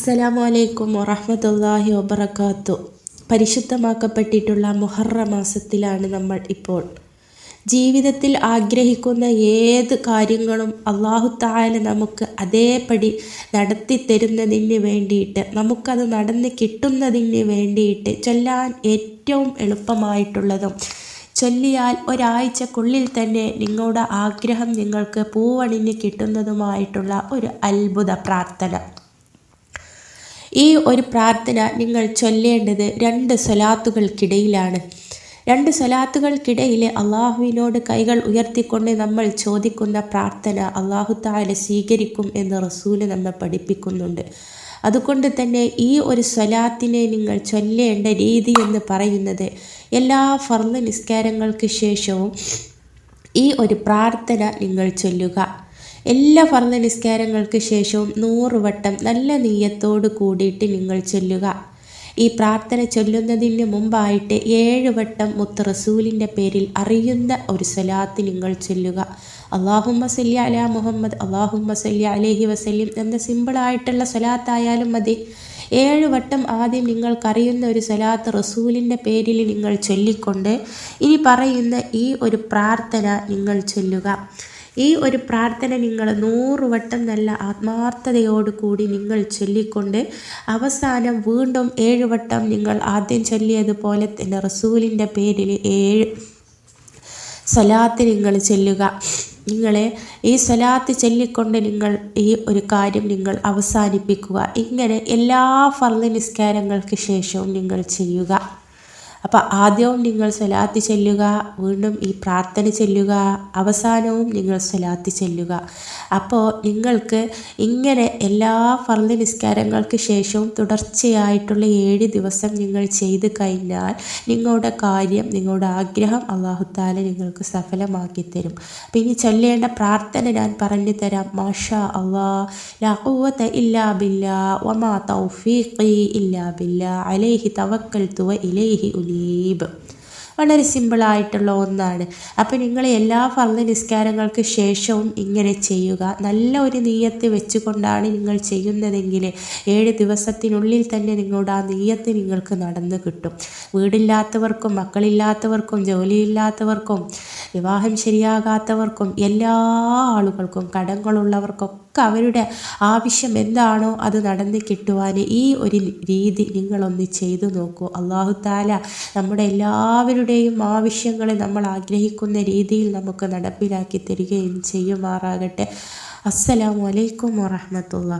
അസ്സലാമു അലൈക്കും വറഹമത്തല്ലാഹി വബർക്കാത്തു പരിശുദ്ധമാക്കപ്പെട്ടിട്ടുള്ള മുഹറ മാസത്തിലാണ് നമ്മൾ ഇപ്പോൾ. ജീവിതത്തിൽ ആഗ്രഹിക്കുന്ന ഏത് കാര്യങ്ങളും അള്ളാഹു നമുക്ക് അതേപടി നടത്തി തരുന്നതിന് വേണ്ടിയിട്ട് നമുക്കത് നടന്ന് കിട്ടുന്നതിന് വേണ്ടിയിട്ട് ചൊല്ലാൻ ഏറ്റവും എളുപ്പമായിട്ടുള്ളതും ചൊല്ലിയാൽ ഒരാഴ്ചക്കുള്ളിൽ തന്നെ നിങ്ങളുടെ ആഗ്രഹം നിങ്ങൾക്ക് പൂവണിഞ്ഞ് കിട്ടുന്നതുമായിട്ടുള്ള ഒരു അത്ഭുത പ്രാർത്ഥന. ഈ ഒരു പ്രാർത്ഥന നിങ്ങൾ ചൊല്ലേണ്ടത് രണ്ട് സ്വലാത്തുകൾക്കിടയിലാണ് രണ്ട് സ്വലാത്തുകൾക്കിടയിൽ അള്ളാഹുവിനോട് കൈകൾ ഉയർത്തിക്കൊണ്ട് നമ്മൾ ചോദിക്കുന്ന പ്രാർത്ഥന അള്ളാഹു താല സ്വീകരിക്കും എന്ന് റസൂൽ നമ്മെ പഠിപ്പിക്കുന്നുണ്ട്. അതുകൊണ്ട് തന്നെ ഈ ഒരു സ്വലാത്തിനെ നിങ്ങൾ ചൊല്ലേണ്ട രീതി എന്ന് പറയുന്നത് എല്ലാ ഫർദ് നിസ്കാരങ്ങൾക്ക് ശേഷവും ഈ ഒരു പ്രാർത്ഥന നിങ്ങൾ ചൊല്ലുക. എല്ലാ ഫർദ നിസ്കാരങ്ങൾക്ക് ശേഷവും നൂറ് വട്ടം നല്ല നീയത്തോട് കൂടിയിട്ട് നിങ്ങൾ ചൊല്ലുക. ഈ പ്രാർത്ഥന ചൊല്ലുന്നതിന് മുമ്പായിട്ട് ഏഴ് വട്ടം മുത്ത് റസൂലിന്റെ പേരിൽ അറിയുന്ന ഒരു സലാത്ത് നിങ്ങൾ ചൊല്ലുക. അള്ളാഹുമ്മ സല്യ അല മുഹമ്മദ് അള്ളാഹുമ്മ സല്യ അലഹി വസല്യം എന്ന സിമ്പിളായിട്ടുള്ള സലാത്തായാലും മതി. ഏഴ് വട്ടം ആദ്യം നിങ്ങൾക്കറിയുന്ന ഒരു സലാത്ത് റസൂലിന്റെ പേരിൽ നിങ്ങൾ ചൊല്ലിക്കൊണ്ട് ഇനി പറയുന്ന ഈ ഒരു പ്രാർത്ഥന നിങ്ങൾ ചൊല്ലുക. ഈ ഒരു പ്രാർത്ഥന നിങ്ങൾ നൂറ് വട്ടം നല്ല ആത്മാർത്ഥതയോടുകൂടി നിങ്ങൾ ചൊല്ലിക്കൊണ്ട് അവസാനം വീണ്ടും ഏഴ് വട്ടം നിങ്ങൾ ആദ്യം ചൊല്ലിയതുപോലെ തന്നെ റസൂലിന്റെ പേരിൽ ഏഴ് സലാത്ത് നിങ്ങൾ ചെല്ലുക. നിങ്ങളെ ഈ സലാത്ത് ചൊല്ലിക്കൊണ്ട് നിങ്ങൾ ഈ ഒരു കാര്യം നിങ്ങൾ അവസാനിപ്പിക്കുക. ഇങ്ങനെ എല്ലാ ഫർദ് നിസ്കാരങ്ങൾക്ക് ശേഷവും നിങ്ങൾ ചെയ്യുക. അപ്പോൾ ആദ്യവും നിങ്ങൾ സ്വലാത്ത് ചെല്ലുക വീണ്ടും ഈ പ്രാർത്ഥന ചെല്ലുക അവസാനവും നിങ്ങൾ സ്വലാത്ത് ചെല്ലുക. അപ്പോൾ നിങ്ങൾക്ക് ഇങ്ങനെ എല്ലാ ഫർദ് നിസ്കാരങ്ങൾക്ക് ശേഷവും തുടർച്ചയായിട്ടുള്ള ഏഴ് ദിവസം നിങ്ങൾ ചെയ്ത് കഴിഞ്ഞാൽ നിങ്ങളുടെ കാര്യം നിങ്ങളുടെ ആഗ്രഹം അള്ളാഹുത്താല നിങ്ങൾക്ക് സഫലമാക്കി തരും. ഇനി ചൊല്ലേണ്ട പ്രാർത്ഥന ഞാൻ പറഞ്ഞു തരാം. മാഷാ അള്ളാ ലാ ഇല്ലാ ബില്ലാ വമാ തൗഫീഖി ഇല്ലാ ബില്ലാ അലൈഹി തവക്കൽ തുവ ഇലൈഹി മുനീബ് വളരെ സിമ്പിളായിട്ടുള്ള ഒന്നാണ്. അപ്പോൾ നിങ്ങൾ എല്ലാ ഫർദ് നിസ്കാരങ്ങൾക്ക് ശേഷവും ഇങ്ങനെ ചെയ്യുക. നല്ല ഒരു നീയത്ത് വെച്ചുകൊണ്ടാണ് നിങ്ങൾ ചെയ്യുന്നതെങ്കിൽ ഏഴ് ദിവസത്തിനുള്ളിൽ തന്നെ നിങ്ങളുടെ ആ നീയത്ത് നിങ്ങൾക്ക് നടന്നു കിട്ടും. വീടില്ലാത്തവർക്കും മക്കളില്ലാത്തവർക്കും ജോലിയില്ലാത്തവർക്കും വിവാഹം ശരിയാകാത്തവർക്കും എല്ലാ ആളുകൾക്കും കടങ്ങളുള്ളവർക്കൊക്കെ അവരുടെ ആവശ്യം എന്താണോ അത് നടന്ന് കിട്ടുവാൻ ഈ ഒരു രീതി നിങ്ങളൊന്ന് ചെയ്തു നോക്കൂ. അള്ളാഹു താല നമ്മുടെ എല്ലാവരുടെയും ആവശ്യങ്ങളെ നമ്മൾ ആഗ്രഹിക്കുന്ന രീതിയിൽ നമുക്ക് നടപ്പിലാക്കി തരികയും ചെയ്യുമാറാകട്ടെ. അസ്സലാമു അലൈക്കും വറഹമത്തുള്ള